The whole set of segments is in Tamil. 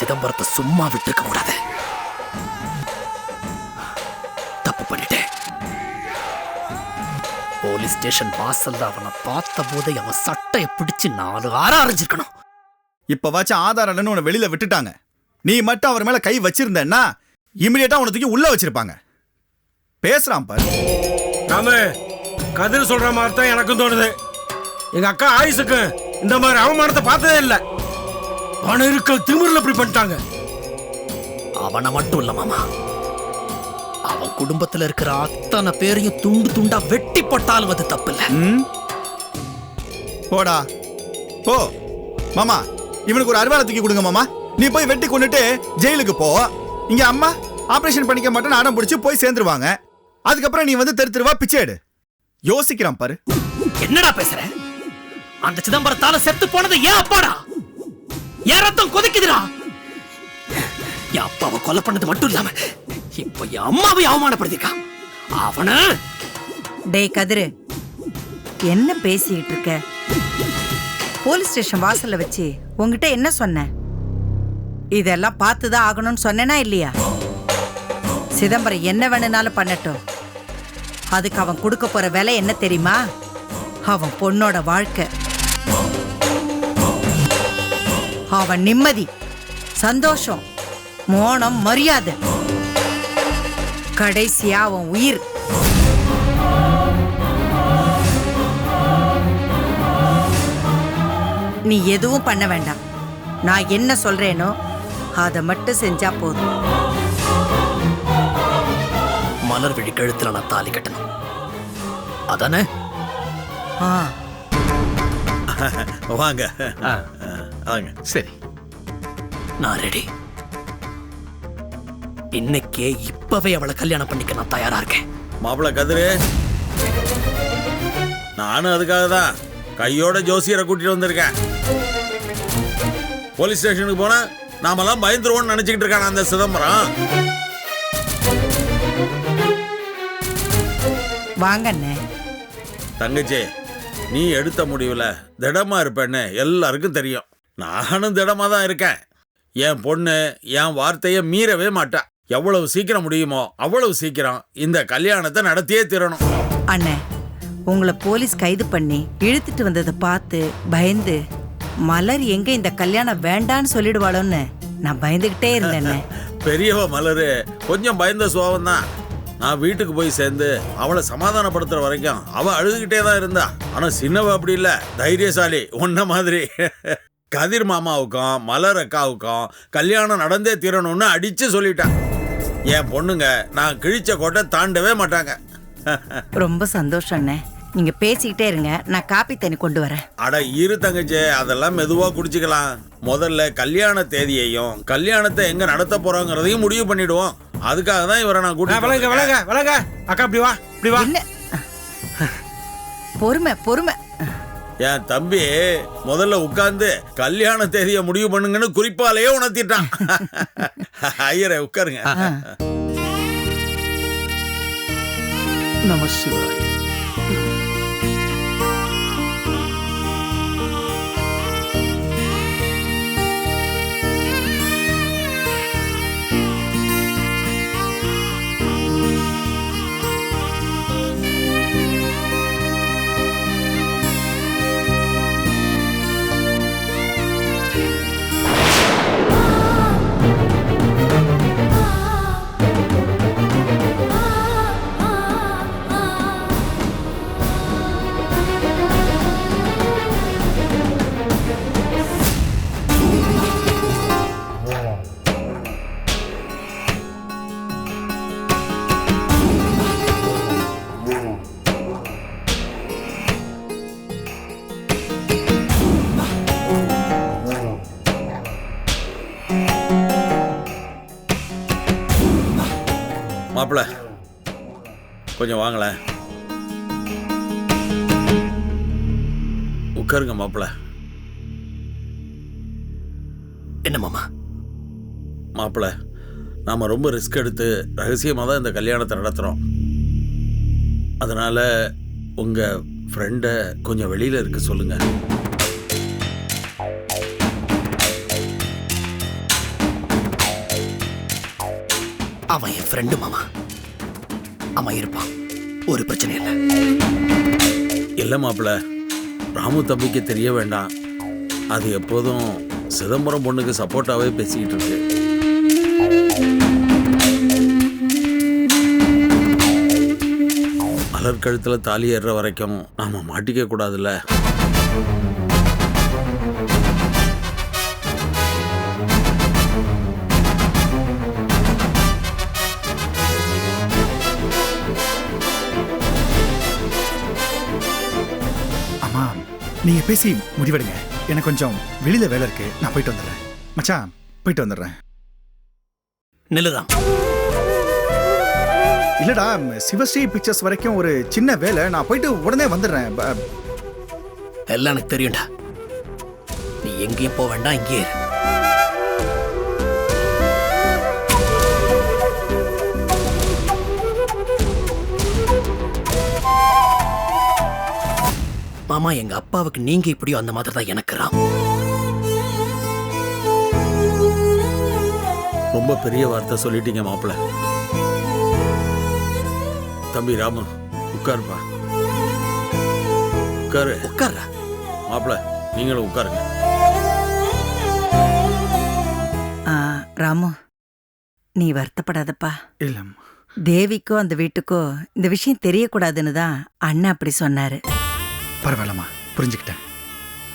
சிதம்பரத்தை சும்மா விட்டுக்க கூடாது. தப்பு பண்ணிட்டேன். போலீஸ் ஸ்டேஷன் வாசல்ல அவனை பார்த்த போதே அவன் சட்டையை பிடிச்சு நாலு ஆறா அரைஞ்சிருக்கணும். இப்ப வாச்சும் ஆதாரம் இல்லைன்னு உன்னை வெளியில விட்டுட்டாங்க. நீ மட்டும் அவர் மேல கை வச்சிருந்தேன்னா இமிடியேட்டா உன்னை தூக்கி உள்ள வச்சிருப்பாங்க. பேசுறான் பாரு. ராமு கதிர் சொல்ற மாதிரி தான் எனக்கும் தோணுது. எங்க அக்கா ஆயுசுக்கு இந்த மாதிரி அவமானத்தை பார்த்ததே இல்ல. பணம் இருக்க திமிரில் இப்படி பண்ணிட்டாங்க. அவனை மட்டும் இல்ல மாமா. அவன் குடும்பத்துல இருக்கிற அத்தனை பேரையும் துண்டு துண்டா வெட்டி போட்டாலும் அது தப்பு இல்ல? போடா. போ. மாமா இவனுக்கு ஒரு அருவாளை தூக்கி கொடுங்க மாமா. நீ போய் வெட்டி கொண்டுட்டு ஜெயிலுக்கு போ. இங்க அம்மா ஆபரேஷன் பண்ணிக்க மாட்டேன்னு அடம் பிடிச்சி போய் சேர்ந்துருவாங்க. அதுக்கப்புறம் நீ வந்து தெரு தெருவா பிச்சை எடு. யோசிக்கிறான் பாரு. என்னடா பேசுற? அந்த சிதம்பரத்தால செத்து போனது ஏன் அப்பாடா? ஏறத்தம் கொதிக்குதுடா. என் அப்பாவை கொலை பண்ணது மட்டும் இல்லாம இப்ப என் அம்மாவை அவமானப்படுத்திருக்கான் அவன டேய் கதிரு என்ன பேசிட்டு இருக்க? போலீஸ் ஸ்டேஷன் வாசல்ல வச்சு உங்ககிட்ட என்ன சொன்னேன் இதெல்லாம் பார்த்து தான் ஆகணும்னு சொன்னேனா இல்லையா? சிதம்பரம் என்ன வேணும்னாலும் பண்ணட்டும். அதுக்கு அவன் கொடுக்க போற விலை என்ன தெரியுமா? அவன் பொண்ணோட வாழ்க்கை. அவன் நிம்மதி சந்தோஷம் மோனம் மரியாதை. கடைசியா அவன் உயிர். நீ எதுவும் பண்ண வேண்டாம். நான் என்ன சொல்றேனோ அதை மட்டும் செஞ்சா போதும். மலர் விழி கழுத்துல நான் தாலி கட்டணும். அதானே? ஆ. வாங்க. வாங்க. சரி. நான் ரெடி இன்னைக்கே இப்பவே அவளை கல்யாணம் பண்ணிக்க நான் தயாரா இருக்கேன். மாப்பிள கதிரு. நானும் அதுக்காக தான் கையோட ஜோசியரை கூட்டிட்டு வந்திருக்கேன். போலீஸ் ஸ்டேஷனுக்கு போனா நாமெல்லாம் பயந்துருவோம்னு நினைச்சுக்கிட்டு இருக்கான அந்த சிதம்பரம். வாங்க தங்கச்சி நீ எடுத்த முடிவுல திடமா இருப்பேன்னு எல்லாருக்கும் தெரியும். நானும் திடமா தான் இருக்கேன். என் பொண்ணு என் வார்த்தையை மீறவே மாட்டா. எவ்வளவு சீக்கிரம் முடியுமோ அவ்வளவு சீக்கிரம் இந்த கல்யாணத்தை நடத்தியே தீரணும். அண்ணே உங்களை போலீஸ் கைது பண்ணி இழுத்துட்டு வந்ததை பார்த்து பயந்து மலர் எங்க இந்த கல்யாணம் வேண்டான்னு சொல்லிடுவாளோன்னு நான் பயந்துகிட்டே இருந்தேண்ணே. பெரியவ மலரு கொஞ்சம் பயந்த சுபாவம் தான் நான் வீட்டுக்கு போய் சேர்ந்து அவளை சமாதானப்படுத்துற வரைக்கும் அவ அழுதுகிட்டே தான் இருந்தா. ஆனா சின்னவ அப்படி இல்ல தைரியசாலி உன்ன மாதிரி. கதிர் மாமாவுக்கும் மலர் அக்காவுக்கும் கல்யாணம் நடந்தே தீரணும்னு அடிச்சு சொல்லிட்டான். என் பொண்ணுங்க நான் கிழிச்ச கோட்டை தாண்டவே மாட்டாங்க. ரொம்ப சந்தோஷம் அண்ணே. நீங்க பேசிக்கிட்டே இருங்க. நான் காப்பி தண்ணி கொண்டு வரேன். அட இரு தங்கச்சி அதெல்லாம் மெதுவா குடிச்சுக்கலாம். முதல்ல கல்யாண தேதியையும் கல்யாணத்தை எங்க நடத்த போறோங்கிறதையும் முடிவு பண்ணிடுவோம். அதுக்காக தான் இவரை நான் விலங்க வந்திருக்கேன். விலங்க விலங்க அக்கா இப்படி வா இப்படி வா. பொறுமை பொறுமை. என் தம்பி முதல்ல உட்கார்ந்து கல்யாண தேதியை முடிவு பண்ணுங்கன்னு குறிப்பாலேயே உணர்த்திட்டான். ஐயரே உட்காருங்க. நம சிவாய. மாப்பிள. கொஞ்சம் வாங்களேன். உட்காருங்க மாப்பிள. என்ன மாமா? மாப்பிள நாம ரொம்ப ரிஸ்க் எடுத்து ரகசியமாக தான் இந்த கல்யாணத்தை நடத்துகிறோம் அதனால உங்க ஃப்ரெண்டை கொஞ்சம் வெளியில இருக்க சொல்லுங்க. அவன் என் ஃப்ரெண்டு மாமா. அவன் இருப்பான். ஒரு பிரச்சனை இல்லை. இல்லை மாப்பிள்ள. ராமு தம்பிக்கு தெரிய வேண்டாம். அது எப்போதும் சிதம்பரம் பொண்ணுக்கு சப்போர்ட்டாகவே பேசிக்கிட்டு இருக்கு. மலர் கழுத்தில் தாலி ஏறுற வரைக்கும் நாம மாட்டிக்க கூடாதுல்ல. நீங்க பேசி முடிவெடுங்க. எனக்கு கொஞ்சம் வெளியில வேலை இருக்கு. நான் போயிட்டு வந்துடுறேன். மச்சான் போயிட்டு வந்துடுறேன். நில்லுதான். இல்லடா சிவஸ்ரீ பிக்சர்ஸ் வரைக்கும் ஒரு சின்ன வேலை. நான் போயிட்டு உடனே வந்துடுறேன். ப- எல்லாம் எனக்கு தெரியும்டா. நீ எங்கேயும் போக வேண்டாம் இங்கேயே இரு. மாமா எங்க அப்பாவுக்கு நீங்க இப்படியோ அந்த மாதிரி தான் எனக்கு ராம். ரொம்ப பெரிய வார்த்தை சொல்லிட்டீங்க மாப்பிள்ள. தம்பி ராமு உட்காருப்பா. உட்காரு. உட்கார்றா? மாப்பிள்ள நீங்களும் உட்காருங்க. ஆ, ராமு நீ வருத்தப்படாதப்பா. இல்லம்மா. தேவிக்கோ அந்த வீட்டுக்கோ இந்த விஷயம் தெரியக்கூடாதுன்னு தான் அண்ணன் அப்படி சொன்னாரு. பரவாயில்லம்மா புரிஞ்சுக்கிட்டேன்.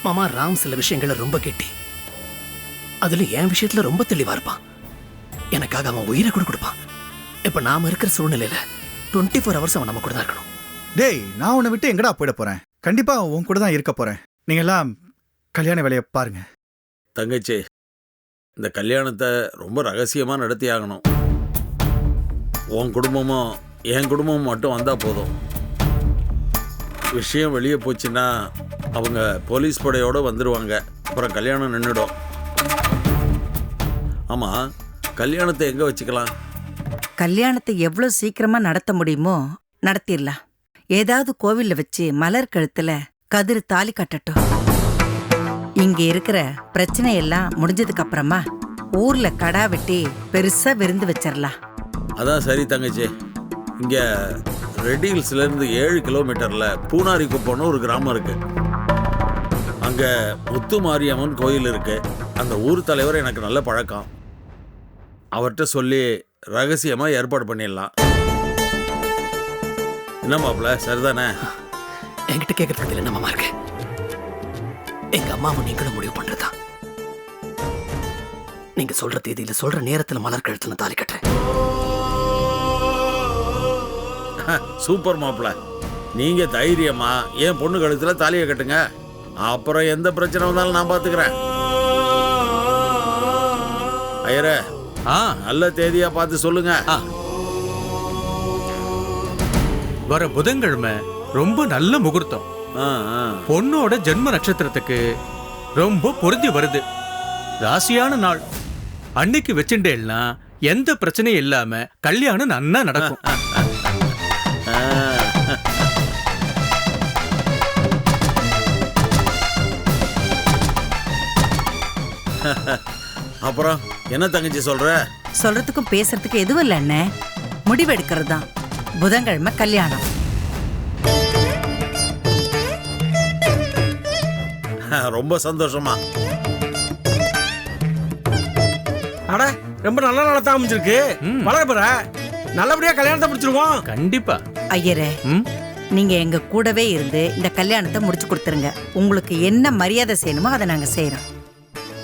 மாமா ராம் சில விஷயங்களை ரொம்ப கெட்டி. அதுல என் விஷயத்துல ரொம்ப தெளிவா இருப்பான். எனக்காக அவன் உயிரை கூட கொடுப்பான். இப்ப நாம இருக்கிற சூழ்நிலையில டுவெண்ட்டி ஃபோர் ஹவர்ஸ் அவன் நம்ம கூட தான் இருக்கணும். டேய் நான் உன்னை விட்டு எங்கடா போயிட போறேன்? கண்டிப்பா உன் கூட தான் இருக்க போறேன். நீங்க எல்லாம் கல்யாண வேலையை பாருங்க. தங்கச்சி இந்த கல்யாணத்தை ரொம்ப ரகசியமா நடத்தி ஆகணும் உன் குடும்பமும் என் குடும்பமும் மட்டும் வந்தா போதும். விஷயம் வெளியே போச்சுன்னா அவங்க போலீஸ் படையோட வந்துடுவாங்க அப்புறம் கல்யாணம் நின்றுடும் ஆமா கல்யாணத்தை எங்க வச்சுக்கலாம்? கல்யாணத்தை எவ்வளவு சீக்கிரமா நடத்த முடியுமோ நடத்திடலாம். ஏதாவது கோவில்ல வச்சு மலர் கழுத்துல கதிர் தாலி கட்டட்டும். இங்க இருக்கிற பிரச்சனை எல்லாம் முடிஞ்சதுக்கு அப்புறமா ஊர்ல கடா வெட்டி பெருசா விருந்து வச்சிடலாம் அதான் சரி தங்கச்சி. இங்க ரெட் இருந்து ஏழு கிலோமீட்டர்ல பூனாரி குப்பம்னு ஒரு கிராமம் இருக்கு. அங்க முத்து மாரியம்மன் கோயில் இருக்கு. அந்த ஊர் தலைவர் எனக்கு நல்ல பழக்கம். அவர்கிட்ட சொல்லி ரகசியமா ஏற்பாடு பண்ணிடலாம். என்ன மாப்பிள்ள சரிதானே? என்கிட்ட கேட்கறதுக்கு என்ன மாமா இருக்கு? எங்க அம்மாவும் நீங்களும் முடிவு பண்றதா? நீங்க சொல்ற தேதியில சொல்ற நேரத்தில் மலர் கழுத்தில் தாலி கட்டுறேன். சூப்பர் மாப்பிள்ள நீங்க தைரியமா என் பொண்ணு கழுத்துல தாலியை கட்டுங்க. அப்புறம் எந்த பிரச்சனை வந்தாலும் நான் பாத்துக்கிறேன். ஐயரே ஆ. நல்ல தேதியா பார்த்து சொல்லுங்க. வர புதன்கிழமை ரொம்ப நல்ல முகூர்த்தம். பொண்ணோட ஜென்ம நட்சத்திரத்துக்கு ரொம்ப பொருந்தி வருது. ராசியான நாள். அன்னைக்கு வச்சுட்டேன்னா எந்த பிரச்சனையும் இல்லாம கல்யாணம் நன்னா நடக்கும். அப்புறம் என்ன தங்கச்சி சொல்ற? சொல்றதுக்கும் பேசுறதுக்கும் எதுவும் இல்லை அண்ணே. முடிவெடுக்கிறது தான் புதன்கிழமை கல்யாணம். ரொம்ப சந்தோஷமா. அட ரொம்ப நல்ல நாளா தான் அமைஞ்சிருக்கு. வளர்ப்புற நல்லபடியா கல்யாணத்தை முடிச்சிருவோம். கண்டிப்பா. ஐயரே நீங்க எங்க கூடவே இருந்து இந்த கல்யாணத்தை முடிச்சு கொடுத்துருங்க. உங்களுக்கு என்ன மரியாதை செய்யணுமோ அதை நாங்க செய்யறோம்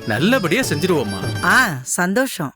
நல்லபடியா செஞ்சிருவோம்மா. ஆ சந்தோஷம்.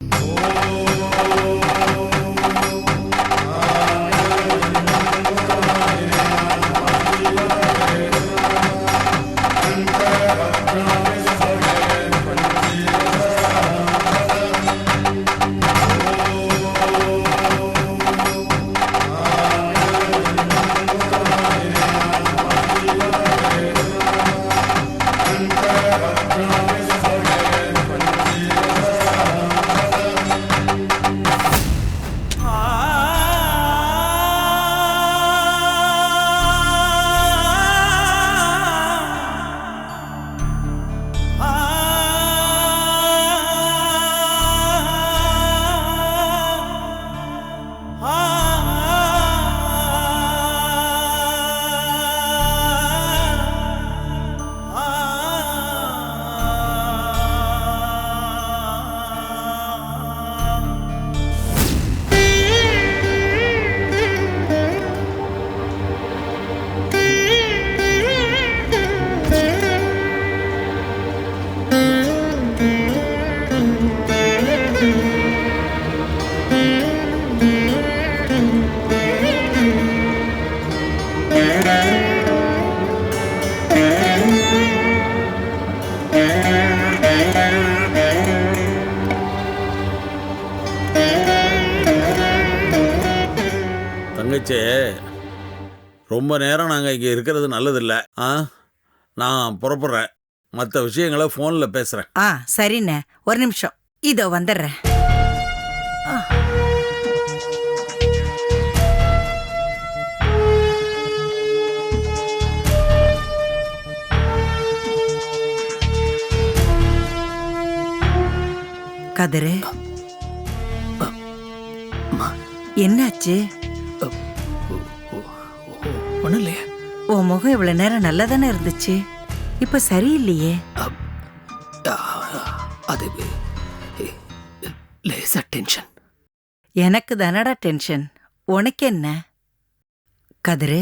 தங்கச்சி ரொம்ப நேரம் நாங்கள் இங்கே இருக்கிறது நல்லதில்ல ஆ நான் புறப்படுறேன் மற்ற விஷயங்களை ஃபோனில் பேசுகிறேன் ஆ சரிண்ணே ஒரு நிமிஷம் இதோ வந்துடுறேன் ஆ. கதிரு என்னாச்சு ஒன்றும் இல்லையே உன் முகம் இவ்வளவு நேரம் நல்லா தானே இருந்துச்சு? இப்ப சரியில்லையே. அது லேசா டென்ஷன். எனக்கு தானடா டென்ஷன். உனக்கு என்ன? கதிரு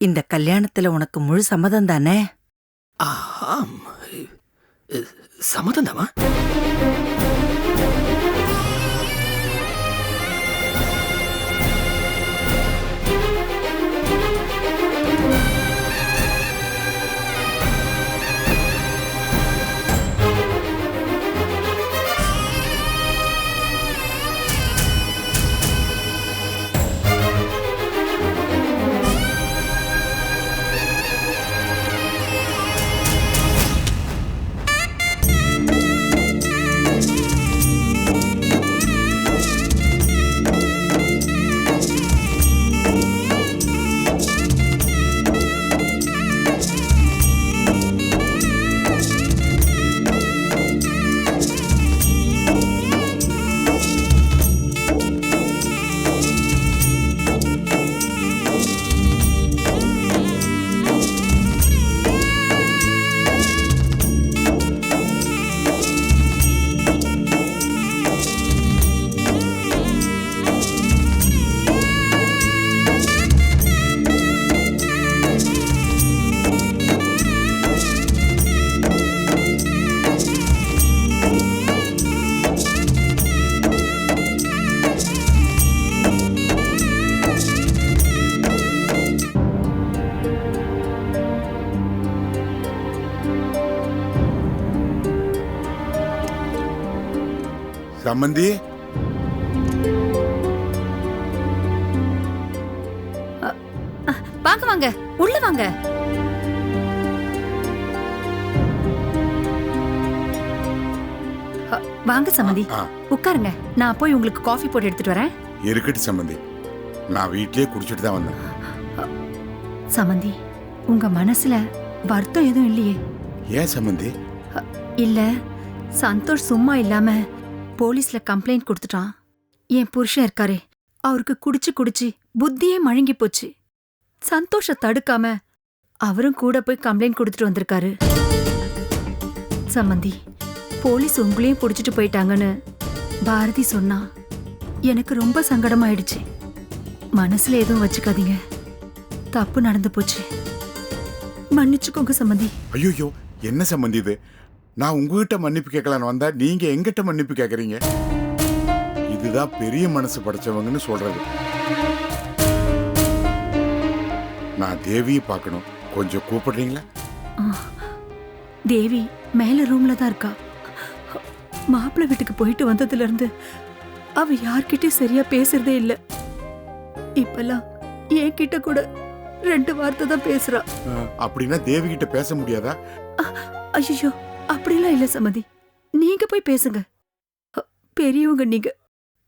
இந்த கல்யாணத்துல உனக்கு முழு சம்மதம் தானே? ஆம் சம்மதம் தாமா? சம்மந்தி வாங்க வாங்க. உள்ள வாங்க. வாங்க சம்மந்தி. உட்காருங்க. நான் போய் உங்களுக்கு காஃபி போட்டு எடுத்துட்டு வரேன். இருக்கட்டு சம்மந்தி நான் வீட்லயே குடிச்சிட்டு தான் வந்தேன். சம்மந்தி உங்க மனசுல வருத்தம் எதுவும் இல்லையே? ஏன் சம்மந்தி இல்ல. சந்தோஷ் சும்மா இல்லாம போலீஸ்ல கம்ப்ளைண்ட் கொடுத்துட்டான். என் புருஷன் இருக்காரே அவருக்கு குடிச்சு குடிச்சு புத்தியே மழுங்கி போச்சு. சந்தோஷ தடுக்காம அவரும் கூட போய் கம்ப்ளைண்ட் கொடுத்துட்டு வந்திருக்காரு. சம்மந்தி போலீஸ் உங்களையும் புடிச்சிட்டு போயிட்டாங்கன்னு பாரதி சொன்னா எனக்கு ரொம்ப சங்கடமாயிடுச்சு. மனசுல எதுவும் வச்சுக்காதீங்க. தப்பு நடந்து போச்சு. மன்னிச்சுக்கோங்க சம்மந்தி. ஐயோ என்ன சம்மந்தி இது? நான் உங்ககிட்ட மன்னிப்பு கேட்கலான்னு வந்தா நீங்க எங்கிட்ட மன்னிப்பு கேக்குறீங்க இதுதான் பெரிய மனசு படைச்சவங்கன்னு சொல்றது. நான் தேவியை பார்க்கணும். கொஞ்சம் கூப்பிடுறீங்களா? தேவி மேல ரூம்ல தான் இருக்கா. மாப்பிள்ளை வீட்டுக்கு போயிட்டு வந்ததுல இருந்து அவ யார்கிட்டயும் சரியா பேசுறதே இல்ல. இப்பெல்லாம் என்கிட்ட கூட ரெண்டு வார்த்தை தான் பேசுறா. அப்படின்னா தேவி கிட்ட பேச முடியாதா? ஐயோ அப்படிலாம் இல்ல சம்மதி நீங்க போய் பேசுங்க. பெரியவங்க நீங்க.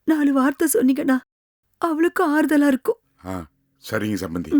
நாலு வார்த்தை சொன்னீங்கன்னா அவளுக்கும் ஆறுதலா இருக்கும். ஆ சரிங்க சம்மந்தி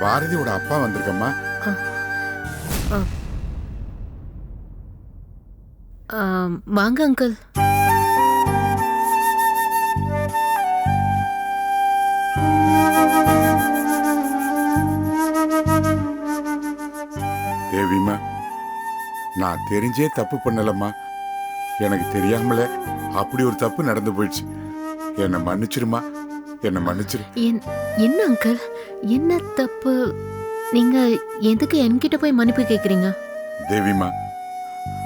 பாரதியோட அப்பா வந்திருக்கேம்மா. வாங்க அங்கிள். தேவிம்மா நான் தெரிஞ்சே தப்பு பண்ணலம்மா. எனக்கு தெரியாமல அப்படி ஒரு தப்பு நடந்து போயிடுச்சு. என்னை மன்னிச்சிருமா என்னை மன்னிச்சிரு. என் என்ன அங்கிள்? என்ன தப்பு? நீங்க எதுக்கு என்கிட்ட போய் மன்னிப்பு கேக்குறீங்க? தேவிமா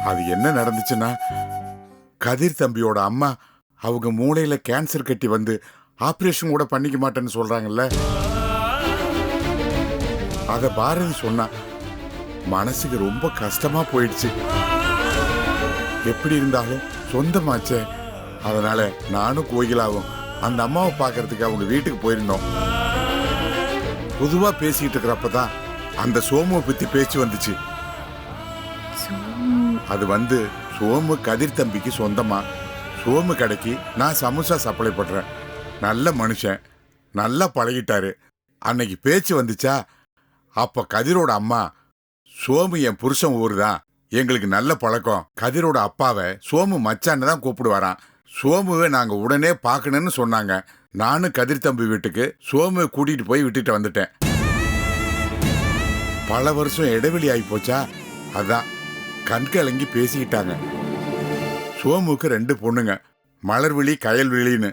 அது என்ன நடந்துச்சுன்னா கதிர் தம்பியோட அம்மா அவங்க மூளையில கேன்சர் கட்டி வந்து ஆபரேஷன் கூட பண்ணிக்க மாட்டேன்னு சொல்றாங்கல்ல? அத பாரதி சொன்னா மனசுக்கு ரொம்ப கஷ்டமா போயிடுச்சு. எப்படி இருந்தாலும் சொந்தமாச்சே. அதனால நானும் கோயிலாவும் அந்த அம்மாவை பார்க்கறதுக்கு அவங்க வீட்டுக்கு போயிருந்தோம். பொதுவா பேசிட்டு இருக்கிறப்ப தான் அந்த சோமுவை பத்தி பேச்சு வந்துச்சு. அது வந்து சோமு கதிர் தம்பிக்கு சொந்தமா? சோமு கடைக்கு நான் சமோசா சப்ளை பண்றேன். நல்ல மனுஷன். நல்லா பழகிட்டாரு. அன்னைக்கு பேச்சு வந்துச்சா? அப்ப கதிரோட அம்மா சோமு என் புருஷன் ஊர் தான் எங்களுக்கு நல்ல பழக்கம். கதிரோட அப்பாவை சோமு மச்சான்னு தான் கூப்பிடுவாரான் சோமுவை நாங்கள் உடனே பார்க்கணும்னு சொன்னாங்க. நானும் கதிர் தம்பி வீட்டுக்கு சோமுவை கூட்டிட்டு போய் விட்டுட்டு வந்துட்டேன். பல வருஷம் இடைவெளி ஆகி போச்சா? அதான். கண்கலங்கி பேசிக்கிட்டாங்க. சோமுக்கு ரெண்டு பொண்ணுங்க. மலர்விழி கயல்விழின்னு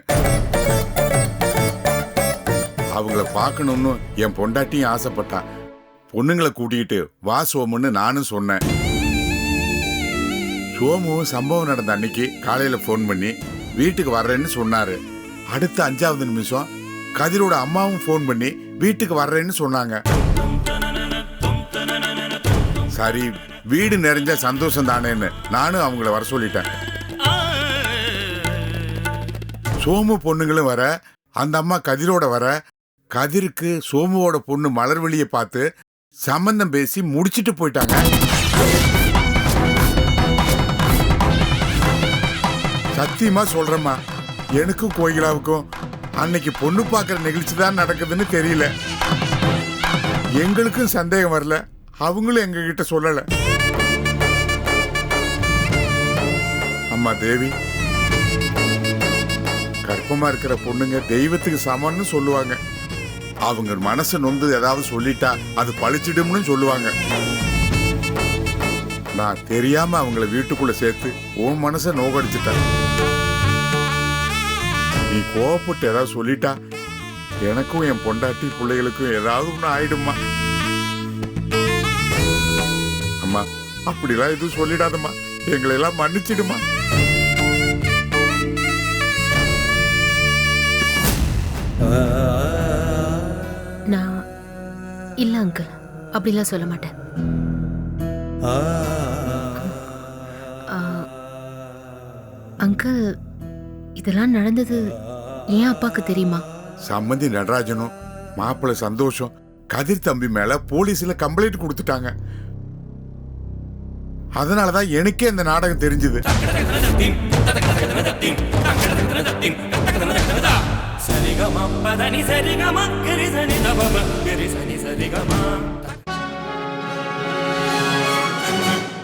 அவங்கள பார்க்கணும்னு என் பொண்டாட்டியும் ஆசைப்பட்டா. பொண்ணுங்களை கூட்டிக்கிட்டு வா சோமுன்னு நானும் சொன்னேன். சோமு சம்பவம் நடந்த அன்னைக்கு காலையில ஃபோன் பண்ணி வீட்டுக்கு வர்றேன்னு சொன்னாரு. அடுத்த அஞ்சாவது நிமிஷம் கதிரோட அம்மாவும் ஃபோன் பண்ணி வீட்டுக்கு வர்றேன்னு சொன்னாங்க. சரி வீடு நிறைஞ்ச சந்தோஷம் தானேன்னு நானும் அவங்கள வர சொல்லிட்டேன். சோமு பொண்ணுங்களும் வர அந்த அம்மா கதிரோட வர கதிருக்கு சோமுவோட பொண்ணு மலர்வெளியை பார்த்து சம்பந்தம் பேசி முடிச்சிட்டு போயிட்டாங்க. சத்தியமா சொல்றேம்மா. எனக்கும் கோயிலாவுக்கும் அன்னைக்கு பொண்ணு பார்க்குற நிகழ்ச்சி தான் நடக்குதுன்னு தெரியல. எங்களுக்கும் சந்தேகம் வரல. அவங்களும் எங்ககிட்ட சொல்லலை. அம்மா தேவி கர்ப்பமா இருக்கிற பொண்ணுங்க தெய்வத்துக்கு சமம்னு சொல்லுவாங்க. அவங்க மனசு நொந்து ஏதாவது சொல்லிட்டா அது பழிச்சிடும்னு சொல்லுவாங்க. நான் தெரியாம அவங்கள வீட்டுக்குள்ள சேர்த்து உன் மனசை நோகடிச்சிட்டேன். நீ கோவப்பட்டு ஏதாவது சொல்லிட்டா எனக்கும் என் பொண்டாட்டி பிள்ளைகளுக்கும் ஏதாவது ஒன்று ஆயிடுமா அம்மா அப்படிலாம் எதுவும் சொல்லிடாதம்மா. எங்களை எல்லாம் மன்னிச்சிடுமா நான் இல்ல அங்கிள் அப்படிலாம் சொல்ல மாட்டேன். அங்கிள் இதெல்லாம் நடந்தது ஏன் அப்பாக்கு தெரியுமா? சம்மந்தி நடராஜனும் மாப்பிள்ளை சந்தோஷம் கதிர் தம்பி மேல போலீஸ்ல கம்ப்ளைண்ட் கொடுத்துட்டாங்க. அதனாலதான் எனக்கே இந்த நாடகம் தெரிஞ்சது. சரிகம பதனி சரிகம கிரி சனி தபம கிரி சனி சரிகம